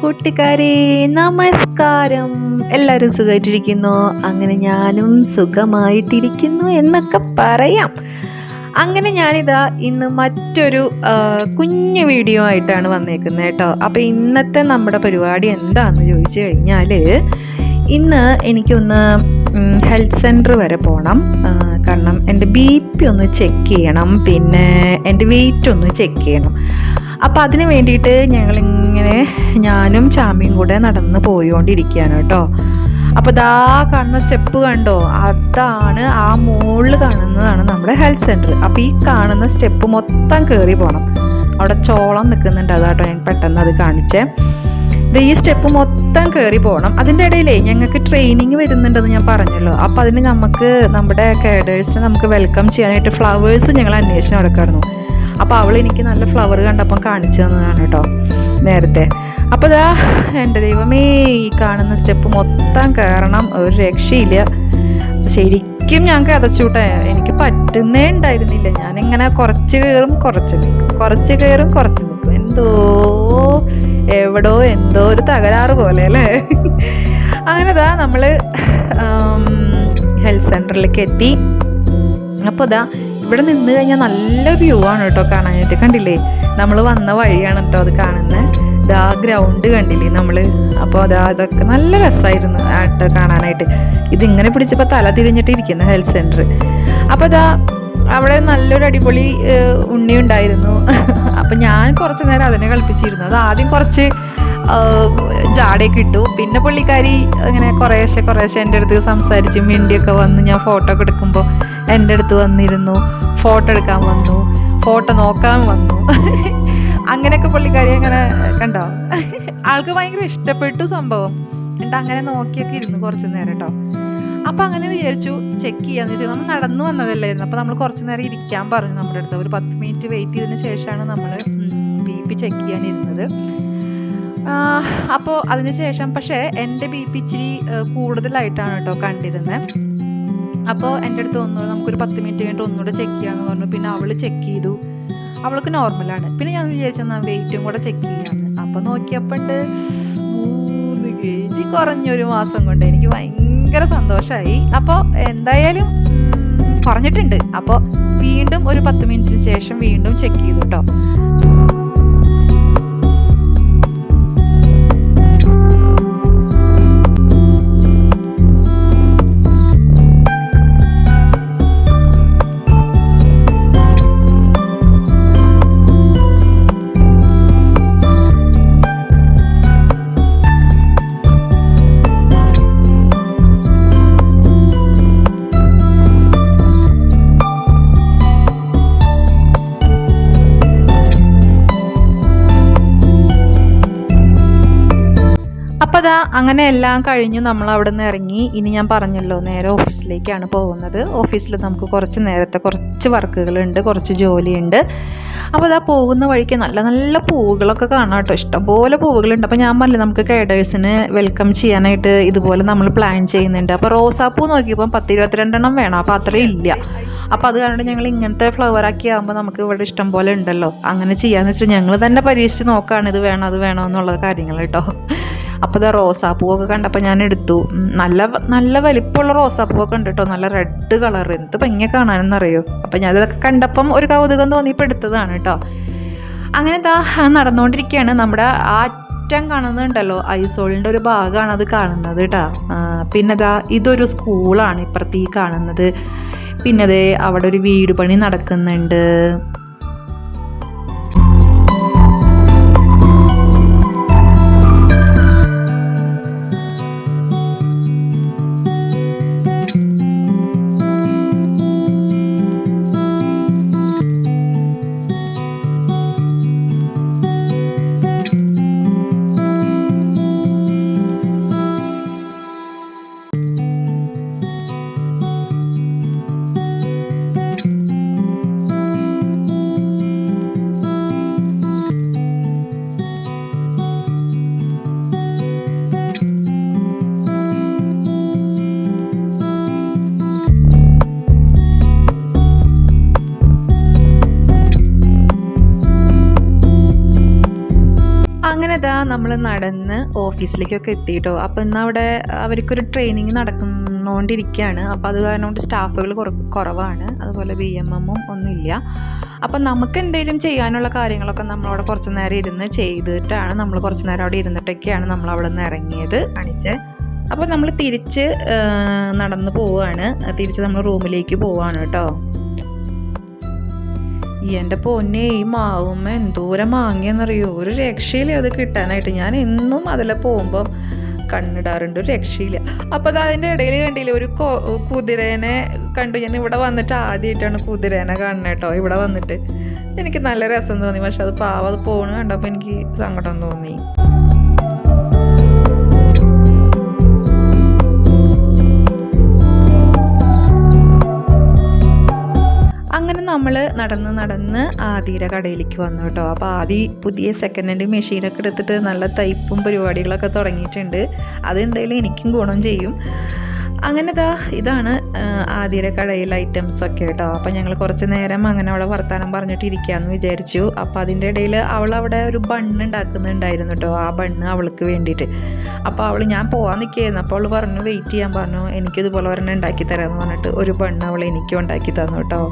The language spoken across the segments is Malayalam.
കൂട്ടുകാരെ നമസ്കാരം. എല്ലാവരും സുഖമായിട്ടിരിക്കുന്നു. അങ്ങനെ ഞാനും സുഖമായിട്ടിരിക്കുന്നു എന്നൊക്കെ പറയാം. അങ്ങനെ ഞാനിതാ ഇന്ന് മറ്റൊരു കുഞ്ഞു വീഡിയോ ആയിട്ടാണ് വന്നേക്കുന്നത് കേട്ടോ. അപ്പോൾ ഇന്നത്തെ നമ്മുടെ പരിപാടി എന്താണെന്ന് ചോദിച്ചു കഴിഞ്ഞാൽ ഇന്ന് എനിക്കൊന്ന് ഹെൽത്ത് സെന്റർ വരെ പോകണം കാരണം എന്റെ ബി പി ഒന്ന് ചെക്ക് ചെയ്യണം. പിന്നെ എന്റെ വെയിറ്റ് ഒന്ന് ചെക്ക് ചെയ്യണം. അപ്പോൾ അതിന് വേണ്ടിയിട്ട് ഞങ്ങളിങ്ങനെ ഞാനും ചാമിയും കൂടെ നടന്ന് പോയിക്കൊണ്ടിരിക്കുകയാണ് കേട്ടോ. അപ്പോൾ ദാ കാണുന്ന സ്റ്റെപ്പ് കണ്ടോ? അതാണ് ആ മുകളിൽ കാണുന്നതാണ് നമ്മുടെ ഹെൽത്ത് സെന്റർ അപ്പോൾ ഈ കാണുന്ന സ്റ്റെപ്പ് മൊത്തം കയറി പോകണം അവിടെ ചോളം നിൽക്കുന്നുണ്ട്. അതാട്ടോ ഞാൻ പെട്ടെന്ന് അത് കാണിച്ചേ. ഈ സ്റ്റെപ്പ് മൊത്തം കയറി പോകണം അതിന്റെ ഇടയിലേ ഞങ്ങൾക്ക് ട്രെയിനിങ് വരുന്നുണ്ടെന്ന് ഞാൻ പറഞ്ഞല്ലോ. അപ്പോൾ അതിന് നമുക്ക് നമ്മുടെ കേഡേഴ്സിനെ നമുക്ക് വെൽക്കം ചെയ്യാനായിട്ട് ഫ്ലവേഴ്സ് ഞങ്ങൾ അന്വേഷണം നടക്കായിരുന്നു. അപ്പോൾ അവൾ എനിക്ക് നല്ല ഫ്ലവർ കണ്ടപ്പം കാണിച്ചു തന്നതാണ് കേട്ടോ നേരത്തെ. അപ്പോൾ ഇതാ എന്റെ ദൈവമേ ഈ കാണുന്ന സ്റ്റെപ്പ് മൊത്തം കയറണം ഒരു രക്ഷയില്ല. ശരിക്കും ഞാൻ കഥച്ചൂട്ടെ എനിക്ക് പറ്റുന്നേ ഉണ്ടായിരുന്നില്ല. ഞാനിങ്ങനെ കുറച്ച് കയറും കുറച്ച് നിൽക്കും കുറച്ച് കയറും കുറച്ച് നിൽക്കും എന്തോ എവിടോ എന്തോ ഒരു തകരാറ് പോലെ അല്ലേ? അങ്ങനെ ഇതാ നമ്മൾ ഹെൽത്ത് സെന്ററിലേക്ക് എത്തി. അപ്പോൾ ഇതാ ഇവിടെ നിന്ന് കഴിഞ്ഞാൽ നല്ല വ്യൂ ആണ് കേട്ടോ കാണാനായിട്ട്. കണ്ടില്ലേ? നമ്മൾ വന്ന വഴിയാണ് കേട്ടോ അത് കാണുന്നത് ഇതാ ഗ്രൗണ്ട് കണ്ടില്ലേ നമ്മൾ അപ്പോൾ അതാ അതൊക്കെ നല്ല രസമായിരുന്നു ആട്ട് കാണാനായിട്ട്. ഇതിങ്ങനെ പിടിച്ചപ്പോൾ തല തിരിഞ്ഞിട്ട് ഇരിക്കുന്ന ഹെൽത്ത് സെന്റർ അപ്പോൾ അതാ അവിടെ നല്ലൊരു അടിപൊളി ഉണ്ണി ഉണ്ടായിരുന്നു. അപ്പം ഞാൻ കുറച്ച് നേരം അതിനെ കളിപ്പിച്ചിരുന്നു. അത് ആദ്യം കുറച്ച് ജാടയൊക്കെ ഇട്ടു. പിന്നെ പുള്ളിക്കാരി അങ്ങനെ കുറേശ്ശെ കുറേശ്ശെ എന്റെ അടുത്ത് സംസാരിച്ച് മിണ്ടിയൊക്കെ വന്ന് ഞാൻ ഫോട്ടോ ഒക്കെ എടുക്കുമ്പോൾ എന്റെ അടുത്ത് വന്നിരുന്നു ഫോട്ടോ എടുക്കാൻ വന്നു ഫോട്ടോ നോക്കാൻ വന്നു. അങ്ങനെയൊക്കെ പുള്ളിക്കാരി അങ്ങനെ കണ്ടോ? ആൾക്ക് ഭയങ്കര ഇഷ്ടപ്പെട്ടു സംഭവം. എന്നിട്ട് അങ്ങനെ നോക്കിയൊക്കെ ഇരുന്നു കുറച്ച് നേരം കേട്ടോ. അപ്പം അങ്ങനെ വിചാരിച്ചു ചെക്ക് ചെയ്യാന്ന് വെച്ചാൽ നമ്മൾ നടന്നു വന്നതല്ലായിരുന്നു. അപ്പം നമ്മൾ കുറച്ച് നേരം ഇരിക്കാൻ പറഞ്ഞു നമ്മുടെ അടുത്ത്. ഒരു പത്ത് മിനിറ്റ് വെയിറ്റ് ചെയ്തതിന് ശേഷമാണ് നമ്മൾ ബി പി ചെക്ക് ചെയ്യാനിരുന്നത്. അപ്പോൾ അതിന് ശേഷം പക്ഷേ എന്റെ ബി പി ഇച്ചിരി കൂടുതലായിട്ടാണ് കേട്ടോ കണ്ടിരുന്നത് അപ്പോൾ എന്റെ അടുത്ത് ഒന്ന് നമുക്കൊരു പത്ത് മിനിറ്റ് കഴിഞ്ഞിട്ട് ഒന്നുകൂടെ ചെക്ക് ചെയ്യാമെന്ന് പറഞ്ഞു. പിന്നെ അവൾ ചെക്ക് ചെയ്തു. അവൾക്ക് നോർമലാണ് പിന്നെ ഞാൻ വിചാരിച്ചു എന്നാൽ വെയിറ്റും കൂടെ ചെക്ക് ചെയ്യാമെന്ന് അപ്പോൾ നോക്കിയപ്പോണ്ട് മൂന്ന് കെ ജി കുറഞ്ഞൊരു മാസം കൊണ്ട് എനിക്ക് ഭയങ്കര സന്തോഷമായി അപ്പോൾ എന്തായാലും പറഞ്ഞിട്ടുണ്ട്. അപ്പോൾ വീണ്ടും ഒരു പത്ത് മിനിറ്റിന് ശേഷം വീണ്ടും ചെക്ക് ചെയ്തു കേട്ടോ അപ്പോൾ അതാ അങ്ങനെ എല്ലാം കഴിഞ്ഞ് നമ്മൾ അവിടെ നിന്ന് ഇറങ്ങി. ഇനി ഞാൻ പറഞ്ഞല്ലോ നേരെ ഓഫീസിലേക്കാണ് പോകുന്നത്. ഓഫീസിൽ നമുക്ക് കുറച്ച് നേരത്തെ കുറച്ച് വർക്കുകളുണ്ട് കുറച്ച് ജോലിയുണ്ട്. അപ്പോൾ അതാ പോകുന്ന വഴിക്ക് നല്ല നല്ല പൂവുകളൊക്കെ കാണാം കേട്ടോ. ഇഷ്ടംപോലെ പൂവുകളുണ്ട്. അപ്പോൾ ഞാൻ പറഞ്ഞില്ല നമുക്ക് കേഡേഴ്സിന് വെൽക്കം ചെയ്യാനായിട്ട് ഇതുപോലെ നമ്മൾ പ്ലാൻ ചെയ്യുന്നുണ്ട്. അപ്പോൾ റോസാപ്പൂ നോക്കിയപ്പോൾ പത്ത് ഇരുപത്തിരണ്ടെണ്ണം വേണം. അപ്പോൾ അത്രയും ഇല്ല. അപ്പോൾ അത് കാരണം ഞങ്ങൾ ഇങ്ങനത്തെ ഫ്ലവറാക്കി ആകുമ്പോൾ നമുക്ക് ഇവിടെ ഇഷ്ടം പോലെ ഉണ്ടല്ലോ. അങ്ങനെ ചെയ്യാമെന്ന് വെച്ചാൽ ഞങ്ങൾ തന്നെ പരീക്ഷിച്ച് നോക്കുകയാണ് ഇത് വേണം അത് വേണം എന്നുള്ള കാര്യങ്ങൾ കേട്ടോ. അപ്പോൾ ഇതാ റോസാപ്പൂവൊക്കെ കണ്ടപ്പോൾ ഞാൻ എടുത്തു നല്ല നല്ല വലിപ്പമുള്ള റോസാപ്പൂവൊക്കെ ഉണ്ട് കേട്ടോ നല്ല റെഡ് കളർ എന്ത് ഭംഗിയെ കാണാനെന്നറിയോ? അപ്പോൾ ഞാൻ ഇതൊക്കെ കണ്ടപ്പം ഒരു കൗതുകം തോന്നിയപ്പോൾ എടുത്തതാണ് കേട്ടോ അങ്ങനെ ഇതാ നടന്നുകൊണ്ടിരിക്കുകയാണ് നമ്മുടെ ആ അറ്റം കാണുന്നുണ്ടല്ലോ ഐസോളിന്റെ ഒരു ഭാഗമാണ് അത് കാണുന്നത് കേട്ടോ പിന്നെ ഇതാ ഇതൊരു സ്കൂളാണ് ഇപ്പുറത്ത് ഈ കാണുന്നത്. പിന്നെ ദേ അവിടെ ഒരു വീട് പണി നടക്കുന്നുണ്ട്. നമ്മൾ നടന്ന് ഓഫീസിലേക്കൊക്കെ എത്തിയിട്ടോ അപ്പോൾ ഇന്ന് അവിടെ അവർക്കൊരു ട്രെയിനിങ് നടക്കുന്നോണ്ടിരിക്കുകയാണ് അപ്പോൾ അത് കാരണം കൊണ്ട് സ്റ്റാഫുകൾ കുറവാണ്. അതുപോലെ ബി എം എമ്മും ഒന്നുമില്ല. അപ്പം നമുക്ക് എന്തെങ്കിലും ചെയ്യാനുള്ള കാര്യങ്ങളൊക്കെ നമ്മളവിടെ കുറച്ച് നേരം ഇരുന്ന് ചെയ്തിട്ടാണ് നമ്മൾ കുറച്ച് നേരം അവിടെ ഇരുന്നിട്ടൊക്കെയാണ് നമ്മൾ അവിടെ നിന്ന് ഇറങ്ങിയത് കാണിച്ച്. അപ്പോൾ നമ്മൾ തിരിച്ച് നടന്ന് പോവുകയാണ് തിരിച്ച് നമ്മൾ റൂമിലേക്ക് പോവുകയാണ് കേട്ടോ. എന്റെ പൊന്നെ ഈ മാവുമ്മ എന്തോരം മാങ്ങിയെന്നറിയോ? ഒരു രക്ഷയില്ല അത് കിട്ടാനായിട്ട്. ഞാൻ എന്നും അതിൽ പോകുമ്പം കണ്ണിടാറുണ്ട്. ഒരു രക്ഷയില്ല. അപ്പോൾ അത് അതിന്റെ ഇടയിൽ കണ്ടില്ല ഒരു കുതിരേനെ കണ്ടു. ഞാൻ ഇവിടെ വന്നിട്ട് ആദ്യമായിട്ടാണ് കുതിരേനെ കാണുന്നത് കേട്ടോ. ഇവിടെ വന്നിട്ട്. എനിക്ക് നല്ല രസം തോന്നി. പക്ഷെ അത് പാവം അത് പോകണ കണ്ടപ്പോൾ എനിക്ക് സങ്കടം തോന്നി. നമ്മൾ നടന്ന് നടന്ന് ആദിയുടെ കടയിലേക്ക് വന്നു കേട്ടോ. അപ്പോൾ ആദി പുതിയ സെക്കൻഡ് ഹാൻഡ് മെഷീനൊക്കെ എടുത്തിട്ട് നല്ല തയ്പ്പും പരിപാടികളൊക്കെ തുടങ്ങിയിട്ടുണ്ട്. അതെന്തായാലും എനിക്കും ഗുണം ചെയ്യും. അങ്ങനെ ഇതാ ഇതാണ് ആദ്യയുടെ കടയിൽ ഐറ്റംസ് ഒക്കെ കേട്ടോ. അപ്പോൾ ഞങ്ങൾ കുറച്ച് നേരം അങ്ങനെ അവളെ വർത്തമാനം പറഞ്ഞിട്ട് ഇരിക്കാമെന്ന് വിചാരിച്ചു. അപ്പോൾ അതിന്റെ ഇടയിൽ അവൾ അവിടെ ഒരു ബണ്ണ് ഉണ്ടാക്കുന്നുണ്ടായിരുന്നു കേട്ടോ ആ ബണ്ണ് അവൾക്ക് വേണ്ടിയിട്ട്. അപ്പോൾ അവൾ ഞാൻ പോകാൻ നിൽക്കുകയായിരുന്നു. അപ്പോൾ അവൾ പറഞ്ഞു വെയിറ്റ് ചെയ്യാൻ പറഞ്ഞു. എനിക്കിതുപോലെ ഒരെണ്ണം ഉണ്ടാക്കി തരാമെന്ന് പറഞ്ഞിട്ട് ഒരു ബണ്ണ് അവൾ എനിക്കും ഉണ്ടാക്കി തന്നു കേട്ടോ.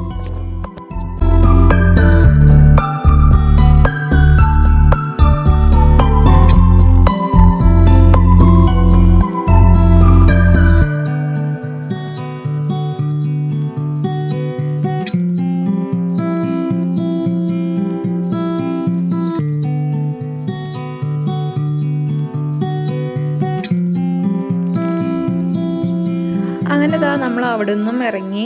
നമ്മൾ അവിടെ നിന്നും ഇറങ്ങി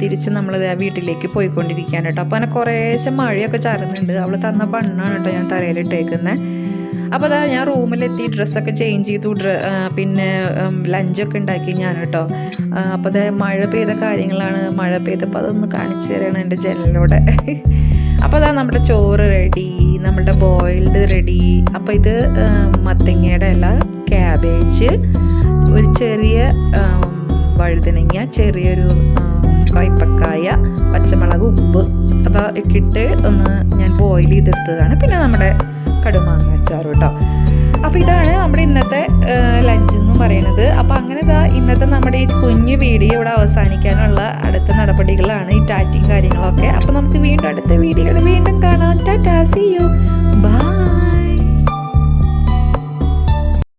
തിരിച്ച് നമ്മൾ വീട്ടിലേക്ക് പോയിക്കൊണ്ടിരിക്കുകയാണ് കേട്ടോ. അപ്പോൾ അങ്ങനെ കുറേശ്ശെ മഴയൊക്കെ ചാരുന്നുണ്ട് അവൾ തന്ന ബണ്ണാണ് കേട്ടോ ഞാൻ തലയിലിട്ടേക്കുന്നത് അപ്പോൾ അതാ ഞാൻ റൂമിലെത്തി ഡ്രസ്സൊക്കെ ചേഞ്ച് ചെയ്തു പിന്നെ ലഞ്ചൊക്കെ ഉണ്ടാക്കി ഞാൻ കേട്ടോ. അപ്പോൾ അത് മഴ പെയ്ത കാര്യങ്ങളാണ്. മഴ പെയ്തപ്പോൾ അതൊന്ന് കാണിച്ചു തരണം എന്റെ ജനലിലൂടെ. അപ്പോൾ അതാ നമ്മുടെ ചോറ് റെഡി നമ്മുടെ ബോയിൽഡ് റെഡി അപ്പോൾ ഇത് മത്തങ്ങയുടെ അല്ല ക്യാബേജ് ഒരു ചെറിയ വഴുതനങ്ങ ചെറിയൊരു കയ്പക്കായ പച്ചമുളക് ഉപ്പ് അപ്പോൾ ഒക്കെ ഇട്ട് ഒന്ന് ഞാൻ ബോയിൽ ചെയ്തെടുത്തതാണ്. പിന്നെ നമ്മുടെ കടുമാങ്ങ അച്ചാറ് കേട്ടോ അപ്പോൾ ഇതാണ് നമ്മുടെ ഇന്നത്തെ ലഞ്ച് എന്ന് പറയുന്നത്. അപ്പോൾ അങ്ങനെ ഇതാ ഇന്നത്തെ നമ്മുടെ ഈ കുഞ്ഞു വീഡിയോ ഇവിടെ അവസാനിക്കാനുള്ള അടുത്ത നടപടികളാണ് ഈ ടാറ്റിങ് കാര്യങ്ങളൊക്കെ. അപ്പോൾ നമുക്ക് വീണ്ടും അടുത്ത വീഡിയോയിൽ വീണ്ടും കാണാം. Tata C U